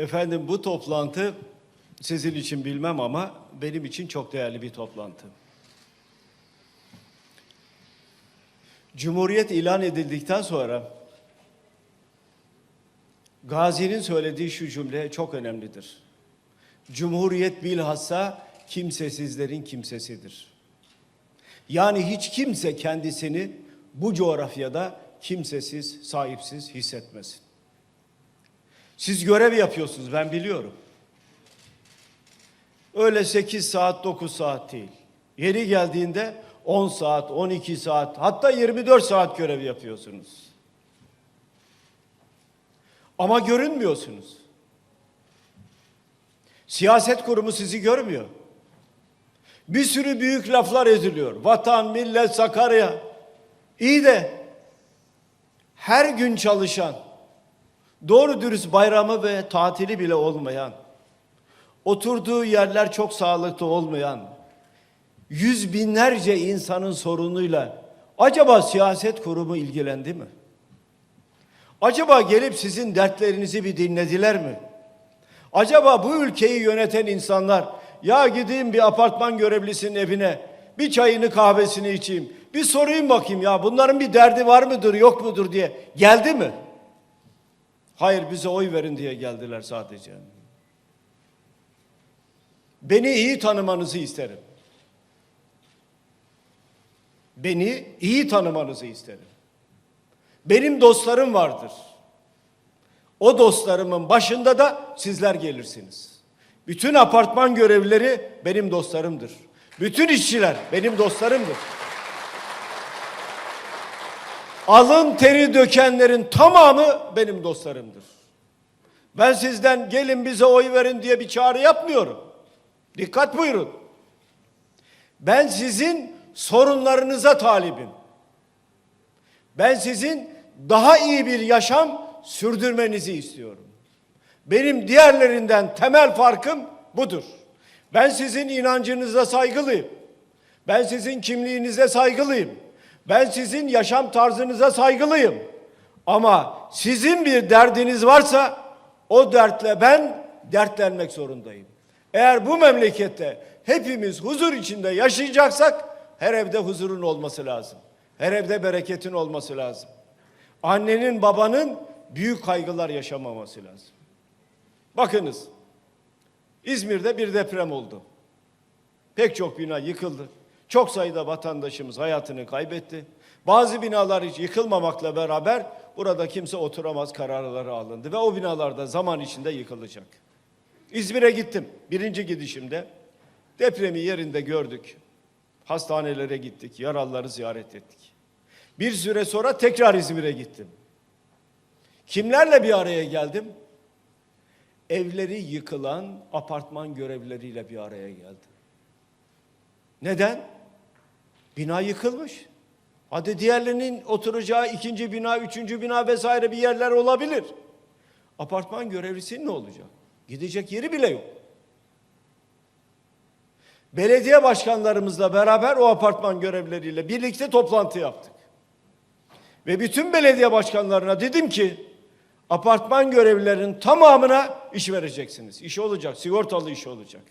Efendim bu toplantı sizin için bilmem ama benim için çok değerli bir toplantı. Cumhuriyet ilan edildikten sonra Gazi'nin söylediği şu cümle çok önemlidir. Cumhuriyet bilhassa kimsesizlerin kimsesidir. Yani hiç kimse kendisini bu coğrafyada kimsesiz, sahipsiz hissetmesin. Siz görev yapıyorsunuz ben biliyorum. Öyle 8 saat 9 saat değil. Yeri geldiğinde 10 saat, 12 saat hatta 24 saat görev yapıyorsunuz. Ama görünmüyorsunuz. Siyaset kurumu sizi görmüyor. Bir sürü büyük laflar ediliyor. Vatan, millet, Sakarya. İyi de her gün çalışan, doğru dürüst bayramı ve tatili bile olmayan, oturduğu yerler çok sağlıklı olmayan, yüz binlerce insanın sorunuyla acaba siyaset kurumu ilgilendi mi? Acaba gelip sizin dertlerinizi bir dinlediler mi? Acaba bu ülkeyi yöneten insanlar ya gideyim bir apartman görevlisinin evine bir çayını kahvesini içeyim bir sorayım bakayım ya bunların bir derdi var mıdır yok mudur diye geldi mi? Hayır bize oy verin diye geldiler sadece. Beni iyi tanımanızı isterim. Beni iyi tanımanızı isterim. Benim dostlarım vardır. O dostlarımın başında da sizler gelirsiniz. Bütün apartman görevlileri benim dostlarımdır. Bütün işçiler benim dostlarımdır. Alın teri dökenlerin tamamı benim dostlarımdır. Ben sizden gelin bize oy verin diye bir çağrı yapmıyorum. Dikkat buyurun. Ben sizin sorunlarınıza talibim. Ben sizin daha iyi bir yaşam sürdürmenizi istiyorum. Benim diğerlerinden temel farkım budur. Ben sizin inancınıza saygılıyım. Ben sizin kimliğinize saygılıyım. Ben sizin yaşam tarzınıza saygılıyım. Ama sizin bir derdiniz varsa o dertle ben dertlenmek zorundayım. Eğer bu memlekette hepimiz huzur içinde yaşayacaksak her evde huzurun olması lazım. Her evde bereketin olması lazım. Annenin babanın büyük kaygılar yaşamaması lazım. Bakınız İzmir'de bir deprem oldu. Pek çok bina yıkıldı. Çok sayıda vatandaşımız hayatını kaybetti. Bazı binalar hiç yıkılmamakla beraber burada kimse oturamaz kararları alındı ve o binalarda zaman içinde yıkılacak. İzmir'e gittim birinci gidişimde. Depremi yerinde gördük. Hastanelere gittik, yaralıları ziyaret ettik. Bir süre sonra tekrar İzmir'e gittim. Kimlerle bir araya geldim? Evleri yıkılan apartman görevlileriyle bir araya geldim. Neden? Bina yıkılmış. Hadi diğerlerinin oturacağı ikinci bina, üçüncü bina vesaire bir yerler olabilir. Apartman görevlisinin ne olacak? Gidecek yeri bile yok. Belediye başkanlarımızla beraber o apartman görevlileriyle birlikte toplantı yaptık. Ve bütün belediye başkanlarına dedim ki apartman görevlilerinin tamamına iş vereceksiniz. İş olacak, sigortalı iş olacak.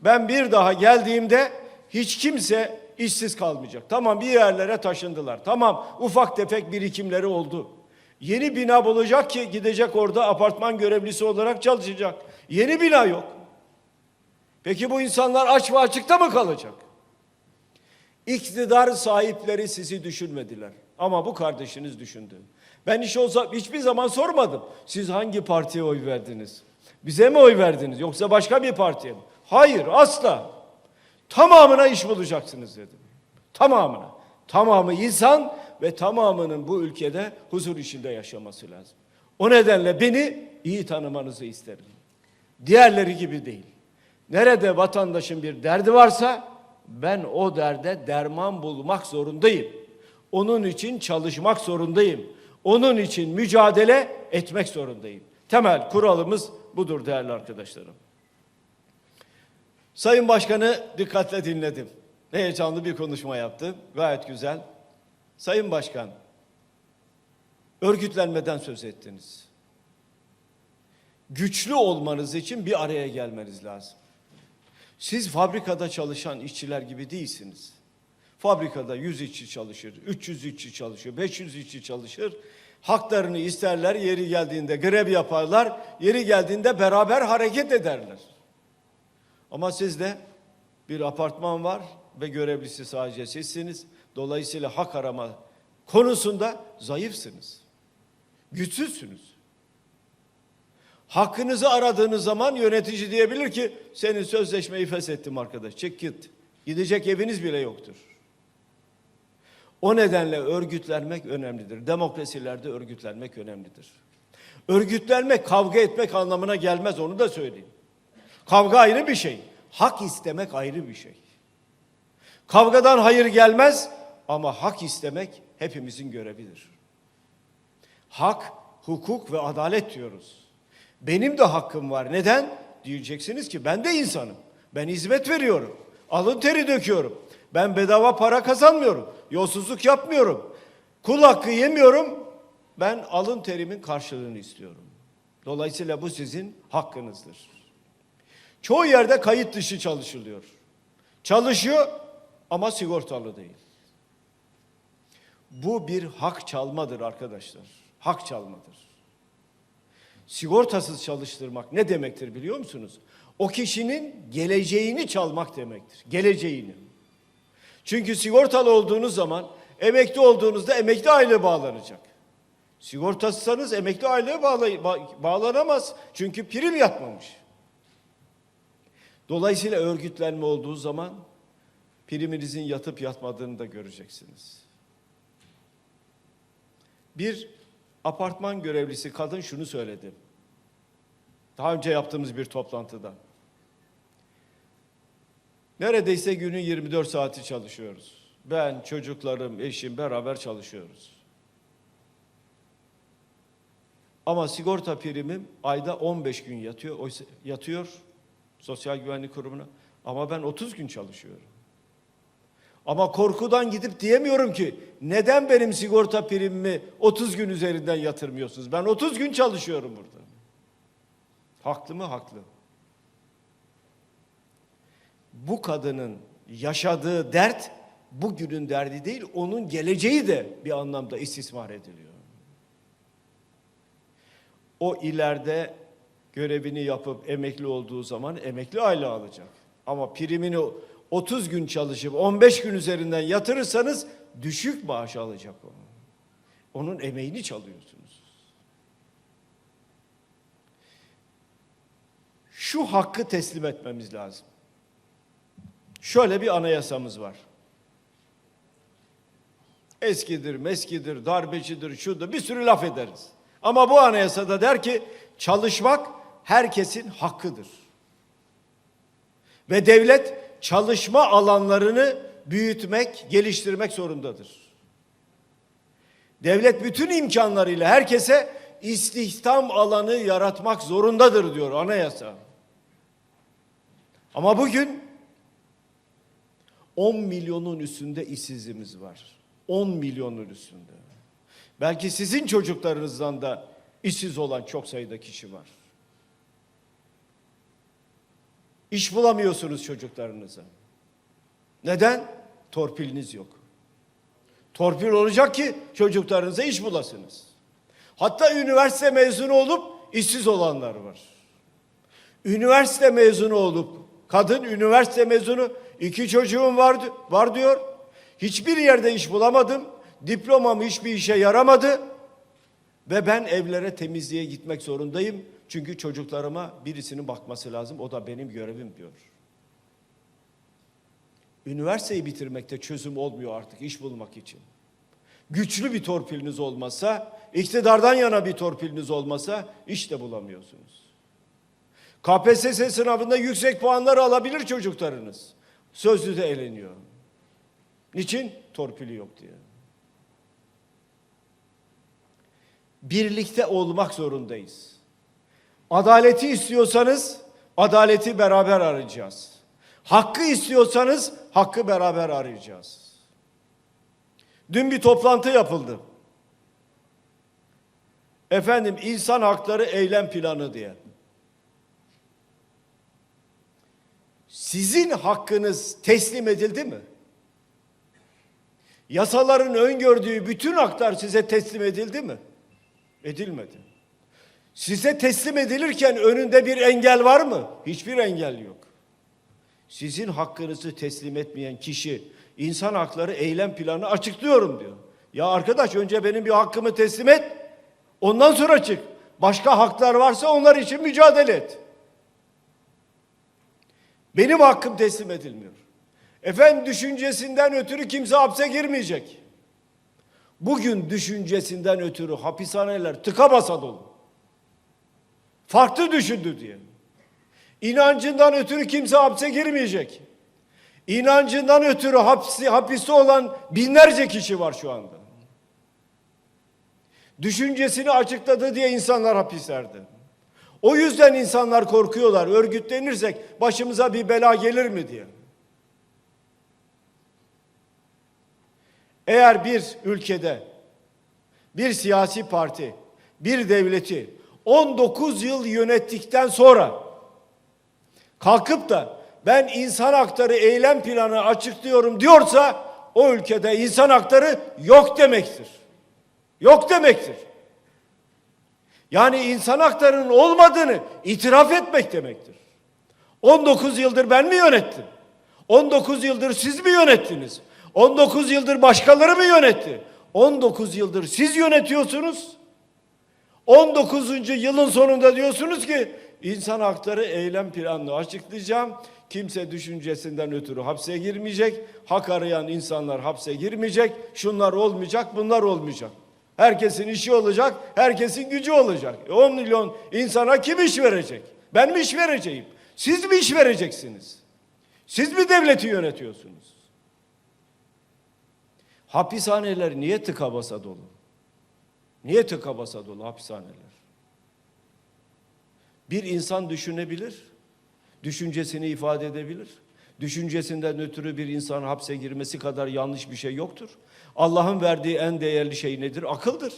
Ben bir daha geldiğimde hiç kimse işsiz kalmayacak. Tamam bir yerlere taşındılar. Tamam ufak tefek birikimleri oldu. Yeni bina bulacak ki gidecek orada apartman görevlisi olarak çalışacak. Yeni bina yok. Peki bu insanlar aç ve açıkta mı kalacak? İktidar sahipleri sizi düşünmediler. Ama bu kardeşiniz düşündü. Ben iş olsa hiçbir zaman sormadım. Siz hangi partiye oy verdiniz? Bize mi oy verdiniz yoksa başka bir partiye mi? Hayır asla. Tamamına iş bulacaksınız dedim. Tamamına. Tamamı insan ve tamamının bu ülkede huzur içinde yaşaması lazım. O nedenle beni iyi tanımanızı isterim. Diğerleri gibi değil. Nerede vatandaşın bir derdi varsa ben o derde derman bulmak zorundayım. Onun için çalışmak zorundayım. Onun için mücadele etmek zorundayım. Temel kuralımız budur değerli arkadaşlarım. Sayın Başkanı dikkatle dinledim. Heyecanlı bir konuşma yaptı. Gayet güzel. Sayın Başkan, örgütlenmeden söz ettiniz. güçlü olmanız için bir araya gelmeniz lazım. Siz fabrikada çalışan işçiler gibi değilsiniz. Fabrikada 100 işçi çalışır, 300 işçi çalışır, 500 işçi çalışır. Haklarını isterler, yeri geldiğinde grev yaparlar, yeri geldiğinde beraber hareket ederler. Ama sizde bir apartman var ve görevlisi sadece sizsiniz. Dolayısıyla hak arama konusunda zayıfsınız. Güçsüzsünüz. Hakkınızı aradığınız zaman yönetici diyebilir ki senin sözleşmeyi feshettim arkadaş. Çek git. Gidecek eviniz bile yoktur. O nedenle örgütlenmek önemlidir. Demokrasilerde örgütlenmek önemlidir. Örgütlenmek kavga etmek anlamına gelmez onu da söyleyeyim. Kavga ayrı bir şey. Hak istemek ayrı bir şey. Kavgadan hayır gelmez ama hak istemek hepimizin görevidir. Hak, hukuk ve adalet diyoruz. Benim de hakkım var. Neden? Diyeceksiniz ki ben de insanım. Ben hizmet veriyorum. Alın teri döküyorum. Ben bedava para kazanmıyorum. Yolsuzluk yapmıyorum. Kul hakkı yemiyorum. Ben alın terimin karşılığını istiyorum. Dolayısıyla bu sizin hakkınızdır. Çoğu yerde kayıt dışı çalışılıyor. Çalışıyor ama sigortalı değil. Bu bir hak çalmadır arkadaşlar. Hak çalmadır. Sigortasız çalıştırmak ne demektir biliyor musunuz? O kişinin geleceğini çalmak demektir. Geleceğini. Çünkü sigortalı olduğunuz zaman emekli olduğunuzda emekli aylığı bağlanacak. Sigortasızsanız emekli ba- bağlanamaz. Çünkü prim yatmamış. Dolayısıyla örgütlenme olduğu zaman priminizin yatıp yatmadığını da göreceksiniz. Bir apartman görevlisi kadın şunu söyledi. Daha önce yaptığımız bir toplantıda. Neredeyse günün 24 saati çalışıyoruz. Ben, çocuklarım, eşim beraber çalışıyoruz. Ama sigorta primim ayda 15 gün yatıyor, yatıyor Sosyal Güvenlik Kurumu'na. Ama ben 30 gün çalışıyorum. Ama korkudan gidip diyemiyorum ki neden benim sigorta primimi 30 gün üzerinden yatırmıyorsunuz? Ben 30 gün çalışıyorum burada. Haklı mı? Haklı. Bu kadının yaşadığı dert bugünün derdi değil, onun geleceği de bir anlamda istismar ediliyor. O ileride görevini yapıp emekli olduğu zaman emekli aylığı alacak. Ama primini 30 gün çalışıp 15 gün üzerinden yatırırsanız düşük maaş alacak o. Onun emeğini çalıyorsunuz. Şu hakkı teslim etmemiz lazım. Şöyle bir anayasamız var. Eskidir, meskidir, darbecidir, şudur bir sürü laf ederiz. Ama bu anayasada der ki çalışmak herkesin hakkıdır. Ve devlet çalışma alanlarını büyütmek, geliştirmek zorundadır. Devlet bütün imkanlarıyla herkese istihdam alanı yaratmak zorundadır diyor anayasa. Ama bugün 10 milyonun üstünde işsizimiz var. 10 milyonun üstünde. Belki sizin çocuklarınızdan da işsiz olan çok sayıda kişi var. İş bulamıyorsunuz çocuklarınıza. Neden? Torpiliniz yok. Torpil olacak ki çocuklarınıza iş bulasınız. Hatta üniversite mezunu olup işsiz olanlar var. Üniversite mezunu olup kadın üniversite mezunu iki çocuğum var, var diyor. Hiçbir yerde iş bulamadım. Diplomam hiçbir işe yaramadı. Ve ben evlere temizliğe gitmek zorundayım. Çünkü çocuklarıma birisinin bakması lazım. O da benim görevim diyor. Üniversiteyi bitirmekte çözüm olmuyor artık iş bulmak için. Güçlü bir torpiliniz olmasa, iktidardan yana bir torpiliniz olmasa iş de bulamıyorsunuz. KPSS sınavında yüksek puanlar alabilir çocuklarınız. Sözlü de eleniyor. Niçin? Torpili yok diye. Birlikte olmak zorundayız. Adaleti istiyorsanız adaleti beraber arayacağız. Hakkı istiyorsanız hakkı beraber arayacağız. Dün bir toplantı yapıldı. Efendim insan hakları eylem planı diye. Sizin hakkınız teslim edildi mi? Yasaların öngördüğü bütün haklar size teslim edildi mi? Edilmedi. Size teslim edilirken önünde bir engel var mı? Hiçbir engel yok. Sizin hakkınızı teslim etmeyen kişi insan hakları eylem planı açıklıyorum diyor. Ya arkadaş önce benim bir hakkımı teslim et. Ondan sonra çık. Başka haklar varsa onlar için mücadele et. Benim hakkım teslim edilmiyor. Efendim düşüncesinden ötürü kimse hapse girmeyecek. Bugün düşüncesinden ötürü hapishaneler tıka basa dolu. Farklı düşündü diye. İnancından ötürü kimse hapse girmeyecek. İnancından ötürü hapsi, hapiste olan binlerce kişi var şu anda. Düşüncesini açıkladı diye insanlar hapislerde. O yüzden insanlar korkuyorlar. Örgütlenirsek başımıza bir bela gelir mi diye. Eğer bir ülkede bir siyasi parti, bir devleti 19 yıl yönettikten sonra kalkıp da ben insan hakları eylem planı açıklıyorum diyorsa o ülkede insan hakları yok demektir. Yok demektir. Yani insan haklarının olmadığını itiraf etmek demektir. 19 yıldır ben mi yönettim? 19 yıldır siz mi yönettiniz? 19 yıldır başkaları mı yönetti? 19 yıldır siz yönetiyorsunuz. 19. yılın sonunda diyorsunuz ki insan hakları eylem planını açıklayacağım. Kimse düşüncesinden ötürü hapse girmeyecek. Hak arayan insanlar hapse girmeyecek. Şunlar olmayacak, bunlar olmayacak. Herkesin işi olacak, herkesin gücü olacak. E 10 milyon insana kim iş verecek? Ben mi iş vereceğim? Siz mi iş vereceksiniz? Siz mi devleti yönetiyorsunuz? Hapishaneler niye tıka basa dolu? Niye tıka basa dolu hapishaneler? Bir insan düşünebilir, düşüncesini ifade edebilir. Düşüncesinden ötürü bir insan hapse girmesi kadar yanlış bir şey yoktur. Allah'ın verdiği en değerli şey nedir? Akıldır.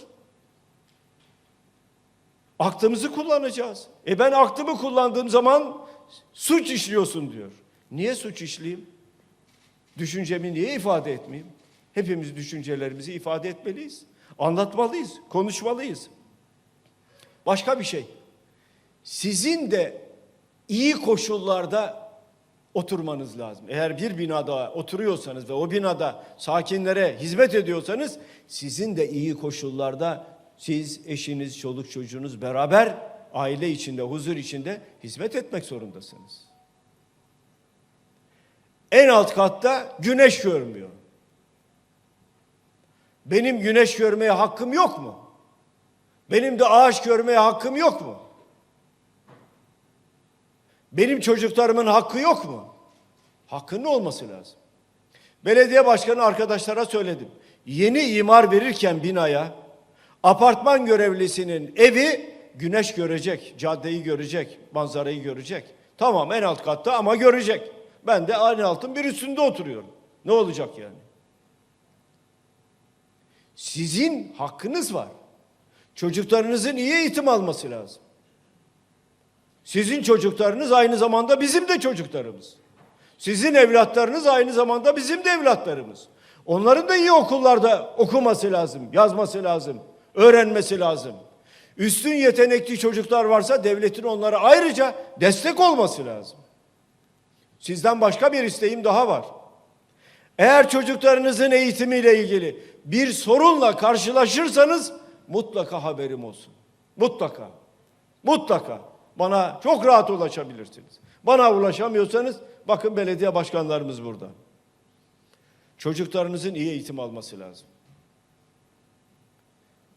Aklımızı kullanacağız. E ben aklımı kullandığım zaman suç işliyorsun diyor. Niye suç işleyeyim? Düşüncemi niye ifade etmeyeyim? Hepimiz düşüncelerimizi ifade etmeliyiz. Anlatmalıyız, konuşmalıyız. Başka bir şey. Sizin de iyi koşullarda oturmanız lazım. Eğer bir binada oturuyorsanız ve o binada sakinlere hizmet ediyorsanız sizin de iyi koşullarda siz, eşiniz, çoluk çocuğunuz beraber aile içinde, huzur içinde hizmet etmek zorundasınız. En alt katta güneş görmüyor. Benim güneş görmeye hakkım yok mu? Benim de ağaç görmeye hakkım yok mu? Benim çocuklarımın hakkı yok mu? Hakkının olması lazım. Belediye başkanı arkadaşlara söyledim. Yeni imar verirken binaya apartman görevlisinin evi güneş görecek, caddeyi görecek, manzarayı görecek. Tamam en alt katta ama görecek. Ben de en altın bir üstünde oturuyorum. Ne olacak yani? Sizin hakkınız var. Çocuklarınızın iyi eğitim alması lazım. Sizin çocuklarınız aynı zamanda bizim de çocuklarımız. Sizin evlatlarınız aynı zamanda bizim de evlatlarımız. Onların da iyi okullarda okuması lazım, yazması lazım, öğrenmesi lazım. Üstün yetenekli çocuklar varsa devletin onlara ayrıca destek olması lazım. Sizden başka bir isteğim daha var. Eğer çocuklarınızın eğitimiyle ilgili bir sorunla karşılaşırsanız mutlaka haberim olsun. Mutlaka. Mutlaka. Bana çok rahat ulaşabilirsiniz. Bana ulaşamıyorsanız bakın belediye başkanlarımız burada. Çocuklarınızın iyi eğitim alması lazım.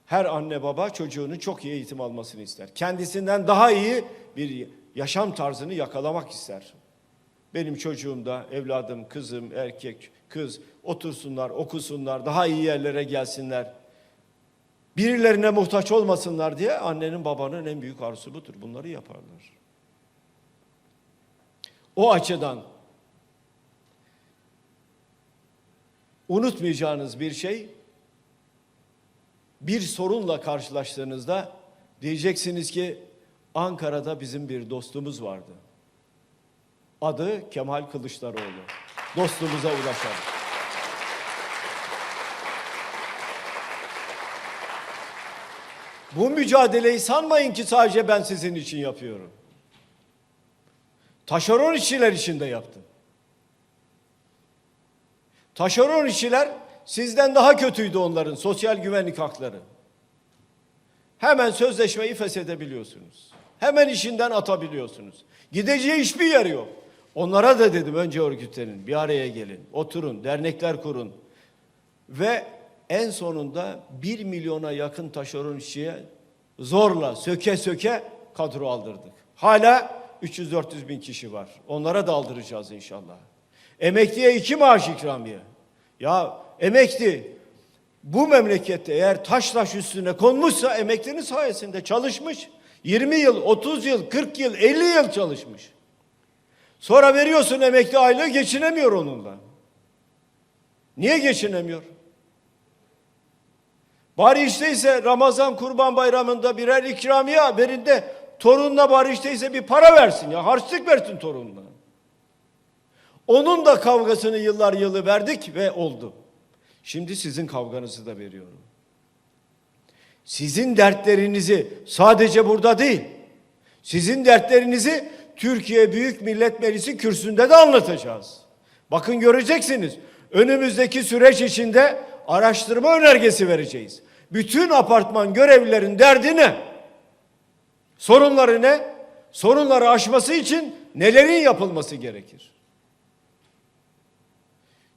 Her anne baba çocuğunun çok iyi eğitim almasını ister. Kendisinden daha iyi bir yaşam tarzını yakalamak ister. Benim çocuğum da, evladım, kızım, erkek, kız otursunlar, okusunlar, daha iyi yerlere gelsinler. Birilerine muhtaç olmasınlar diye annenin babanın en büyük arzusu budur. Bunları yaparlar. O açıdan unutmayacağınız bir şey bir sorunla karşılaştığınızda diyeceksiniz ki Ankara'da bizim bir dostumuz vardı. Adı Kemal Kılıçdaroğlu. Dostumuza ulaşalım. Bu mücadeleyi sanmayın ki sadece ben sizin için yapıyorum. Taşeron işçiler için de yaptım. Taşeron işçiler sizden daha kötüydü onların sosyal güvenlik hakları. Hemen sözleşmeyi feshedebiliyorsunuz. Hemen işinden atabiliyorsunuz. Gideceği hiçbir yer yok. Onlara da dedim önce örgütlenin, bir araya gelin, oturun, dernekler kurun. Ve en sonunda bir milyona yakın taşeron işçiye zorla, söke söke kadro aldırdık. Hala 300-400 bin kişi var. Onlara da aldıracağız inşallah. Emekliye iki maaş ikramiye. Ya emekli bu memlekette eğer taş taş üstüne konmuşsa emeklinin sayesinde çalışmış. 20 yıl, 30 yıl, 40 yıl, 50 yıl çalışmış. Sonra veriyorsun emekli aylığı geçinemiyor onunla. Niye geçinemiyor? Bari işteyse Ramazan Kurban Bayramı'nda birer ikramiye verin de torununa bari işteyse bir para versin ya. Harçlık versin torununa. Onun da kavgasını yıllar yılı verdik ve oldu. Şimdi sizin kavganızı da veriyorum. Sizin dertlerinizi sadece burada değil, sizin dertlerinizi Türkiye Büyük Millet Meclisi kürsüsünde de anlatacağız. Bakın göreceksiniz. Önümüzdeki süreç içinde araştırma önergesi vereceğiz. Bütün apartman görevlilerin derdi ne? Sorunları ne? Sorunları aşması için nelerin yapılması gerekir?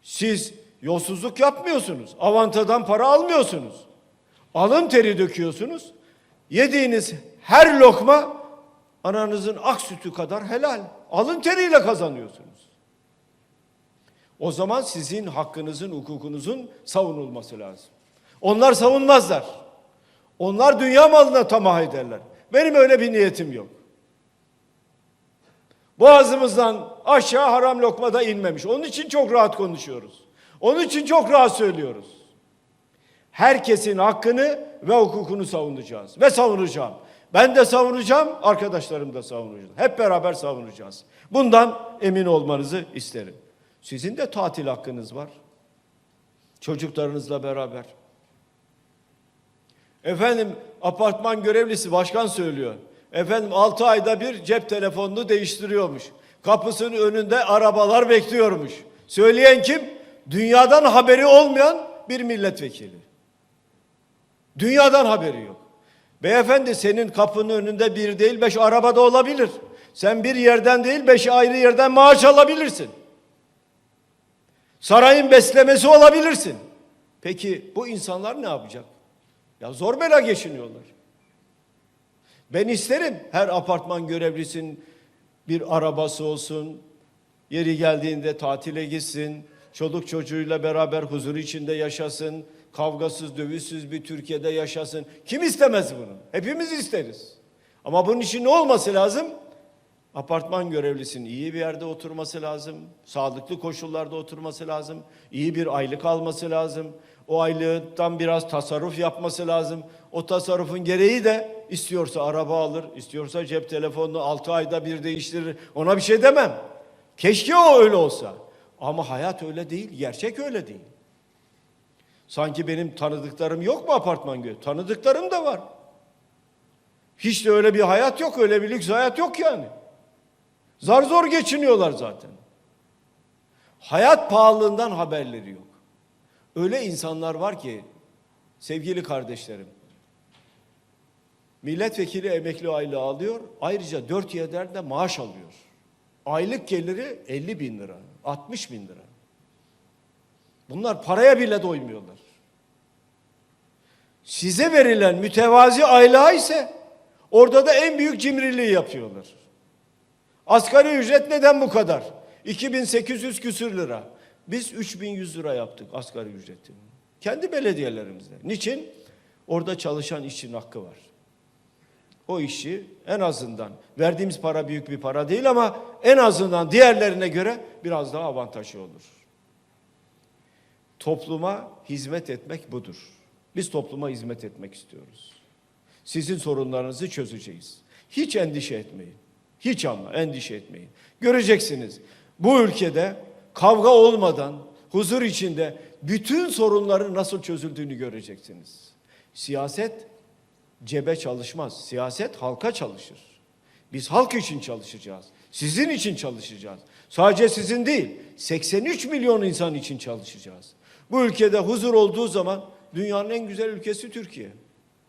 Siz yolsuzluk yapmıyorsunuz. Avantadan para almıyorsunuz. Alın teri döküyorsunuz. Yediğiniz her lokma ananızın ak sütü kadar helal. Alın teriyle kazanıyorsunuz. O zaman sizin hakkınızın, hukukunuzun savunulması lazım. Onlar savunmazlar. Onlar dünya malına tamah ederler. Benim öyle bir niyetim yok. Boğazımızdan aşağı haram lokmada inmemiş. Onun için çok rahat konuşuyoruz. Onun için çok rahat söylüyoruz. Herkesin hakkını ve hukukunu savunacağız ve savunacağım. Ben de savunacağım, arkadaşlarım da savunacak. Hep beraber savunacağız. Bundan emin olmanızı isterim. Sizin de tatil hakkınız var. Çocuklarınızla beraber. Efendim apartman görevlisi başkan söylüyor. Efendim 6 ayda bir cep telefonunu değiştiriyormuş. Kapısının önünde arabalar bekliyormuş. Söyleyen kim? Dünyadan haberi olmayan bir milletvekili. Dünyadan haberi yok. Beyefendi senin kapının önünde bir değil beş arabada olabilir. Sen bir yerden değil beş ayrı yerden maaş alabilirsin. Sarayın beslemesi olabilirsin. Peki bu insanlar ne yapacak? Ya zor bela geçiniyorlar. Ben isterim her apartman görevlisinin bir arabası olsun, yeri geldiğinde tatile gitsin, çoluk çocuğuyla beraber huzur içinde yaşasın, kavgasız, dövüşsüz bir Türkiye'de yaşasın. Kim istemez bunu? Hepimiz isteriz. Ama bunun için ne olması lazım? Apartman görevlisinin iyi bir yerde oturması lazım, sağlıklı koşullarda oturması lazım, iyi bir aylık alması lazım, o aylığından biraz tasarruf yapması lazım. O tasarrufun gereği de istiyorsa araba alır, istiyorsa cep telefonunu 6 ayda bir değiştirir. Ona bir şey demem. Keşke o öyle olsa. Ama hayat öyle değil, gerçek öyle değil. Sanki benim tanıdıklarım yok mu apartman görevi? Tanıdıklarım da var. Hiç de öyle bir hayat yok, öyle bir lüks hayat yok yani. Zar zor geçiniyorlar zaten. Hayat pahalılığından haberleri yok. Öyle insanlar var ki sevgili kardeşlerim. Milletvekili emekli aylığı alıyor. Ayrıca dört yerden maaş alıyor. Aylık geliri 50 bin lira, 60 bin lira. Bunlar paraya bile doymuyorlar. Size verilen mütevazi aylığa ise orada da en büyük cimriliği yapıyorlar. Asgari ücret neden bu kadar? 2800 küsür lira. Biz 3100 lira yaptık asgari ücreti. Kendi belediyelerimizde. Niçin? Orada çalışan işçinin hakkı var. O işçi en azından verdiğimiz para büyük bir para değil ama en azından diğerlerine göre biraz daha avantajlı olur. Topluma hizmet etmek budur. Biz topluma hizmet etmek istiyoruz. Sizin sorunlarınızı çözeceğiz. Hiç endişe etmeyin. Hiç ama endişe etmeyin. Göreceksiniz. Bu ülkede kavga olmadan huzur içinde bütün sorunların nasıl çözüldüğünü göreceksiniz. Siyaset cebe çalışmaz. Siyaset halka çalışır. Biz halk için çalışacağız. Sizin için çalışacağız. Sadece sizin değil, 83 milyon insan için çalışacağız. Bu ülkede huzur olduğu zaman dünyanın en güzel ülkesi Türkiye.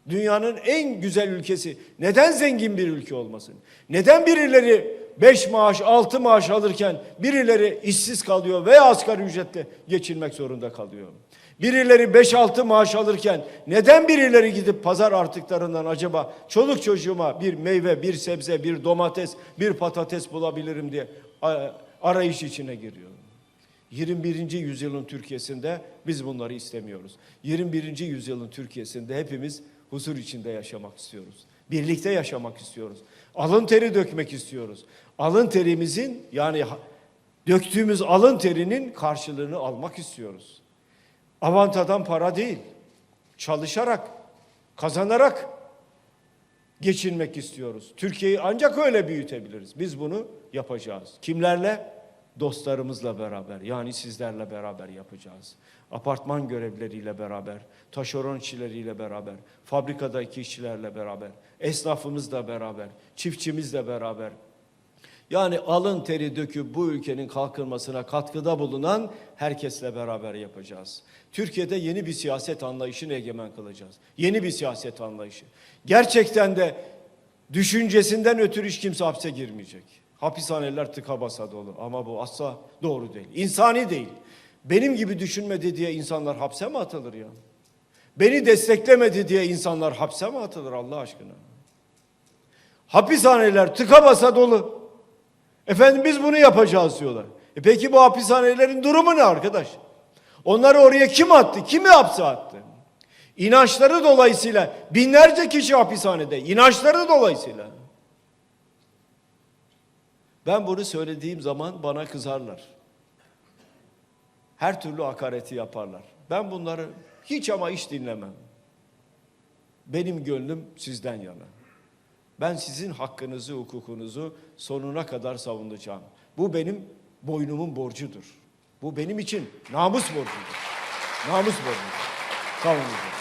Dünyanın en güzel ülkesi. Neden zengin bir ülke olmasın? Neden birileri 5 maaş, 6 maaş alırken birileri işsiz kalıyor veya asgari ücretle geçinmek zorunda kalıyor? Birileri 5-6 maaş alırken neden birileri gidip pazar artıklarından acaba çoluk çocuğuma bir meyve, bir sebze, bir domates, bir patates bulabilirim diye arayış içine giriyor? 21. yüzyılın Türkiye'sinde biz bunları istemiyoruz. 21. yüzyılın Türkiye'sinde hepimiz huzur içinde yaşamak istiyoruz. Birlikte yaşamak istiyoruz. Alın teri dökmek istiyoruz. Alın terimizin yani döktüğümüz alın terinin karşılığını almak istiyoruz. Avantadan para değil. Çalışarak, kazanarak geçinmek istiyoruz. Türkiye'yi ancak öyle büyütebiliriz. Biz bunu yapacağız. Kimlerle? Dostlarımızla beraber yani sizlerle beraber yapacağız. Apartman görevleriyle beraber, taşeron işçileriyle beraber, fabrikadaki işçilerle beraber, esnafımızla beraber, çiftçimizle beraber, yani alın teri döküp bu ülkenin kalkınmasına katkıda bulunan herkesle beraber yapacağız. Türkiye'de yeni bir siyaset anlayışını egemen kılacağız. Yeni bir siyaset anlayışı. Gerçekten de düşüncesinden ötürü hiç kimse hapse girmeyecek. Hapishaneler tıka basa dolu ama bu asla doğru değil. İnsani değil. Benim gibi düşünmedi diye insanlar hapse mi atılır ya? Beni desteklemedi diye insanlar hapse mi atılır Allah aşkına? Hapishaneler tıka basa dolu. Efendim biz bunu yapacağız diyorlar. E peki bu hapishanelerin durumu ne arkadaş? Onları oraya kim attı? Kimi hapse attı? İnançları dolayısıyla binlerce kişi hapishanede. İnançları dolayısıyla. Ben bunu söylediğim zaman bana kızarlar. Her türlü hakareti yaparlar. Ben bunları hiç ama hiç dinlemem. Benim gönlüm sizden yana. Ben sizin hakkınızı, hukukunuzu sonuna kadar savunacağım. Bu benim boynumun borcudur. Bu benim için namus borcudur. Namus borcudur. Savunacağım.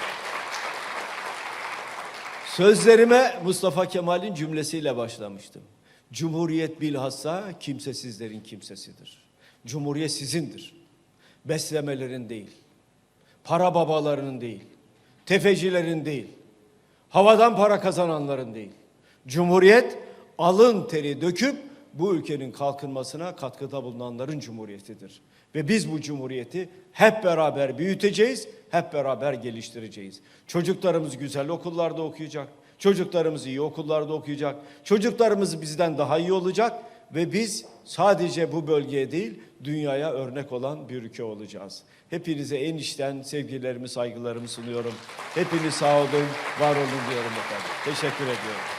Sözlerime Mustafa Kemal'in cümlesiyle başlamıştım. Cumhuriyet bilhassa kimsesizlerin kimsesidir. Cumhuriyet sizindir. Beslemelerin değil. Para babalarının değil. Tefecilerin değil. Havadan para kazananların değil. Cumhuriyet alın teri döküp bu ülkenin kalkınmasına katkıda bulunanların cumhuriyetidir. Ve biz bu cumhuriyeti hep beraber büyüteceğiz, hep beraber geliştireceğiz. Çocuklarımız güzel okullarda okuyacak, çocuklarımız iyi okullarda okuyacak, çocuklarımız bizden daha iyi olacak ve biz sadece bu bölgeye değil dünyaya örnek olan bir ülke olacağız. Hepinize en içten sevgilerimi, saygılarımı sunuyorum. Hepiniz sağ olun, var olun diyorum efendim. Teşekkür ediyorum.